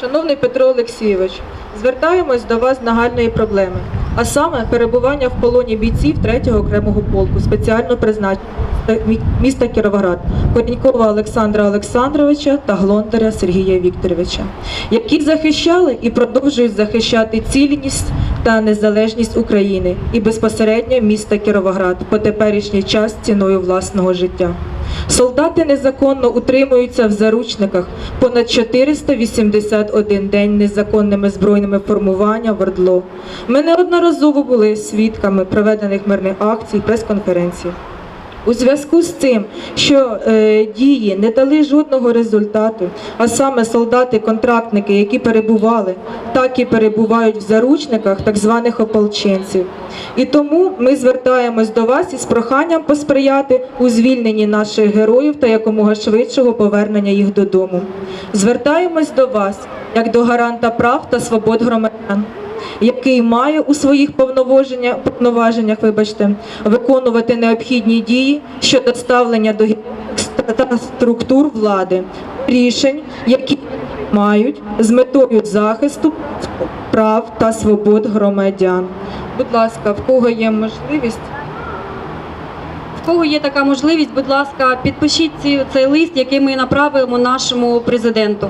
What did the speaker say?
Шановний Петро Олексійович, звертаємось до вас з нагальної проблеми, а саме перебування в полоні бійців 3-го окремого полку спеціально призначеного міста Кіровоград Корінькова Олександра Олександровича та Глондаря Сергія Вікторовича, які захищали і продовжують захищати цілісність та незалежність України і безпосередньо міста Кіровоград по теперішній час ціною власного життя. Солдати незаконно утримуються в заручниках понад 481 день незаконними збройними формуваннями в ОРДЛО. Ми неодноразово були свідками проведених мирних акцій, прес-конференцій. У зв'язку з цим, що е, дії не дали жодного результату, а саме солдати-контрактники, які перебували, так і перебувають в заручниках так званих ополченців. І тому ми звертаємось до вас із проханням посприяти у звільненні наших героїв та якомога швидшого повернення їх додому. Звертаємось до вас як до гаранта прав та свобод громадян який має у своїх повноваження- повноваженнях, вибачте, виконувати необхідні дії щодо ставлення до структур влади рішень, які мають з метою захисту прав та свобод громадян. Будь ласка, в кого є можливість? Кого є така можливість, будь ласка, підпишіть цей лист, який ми направимо нашому президенту.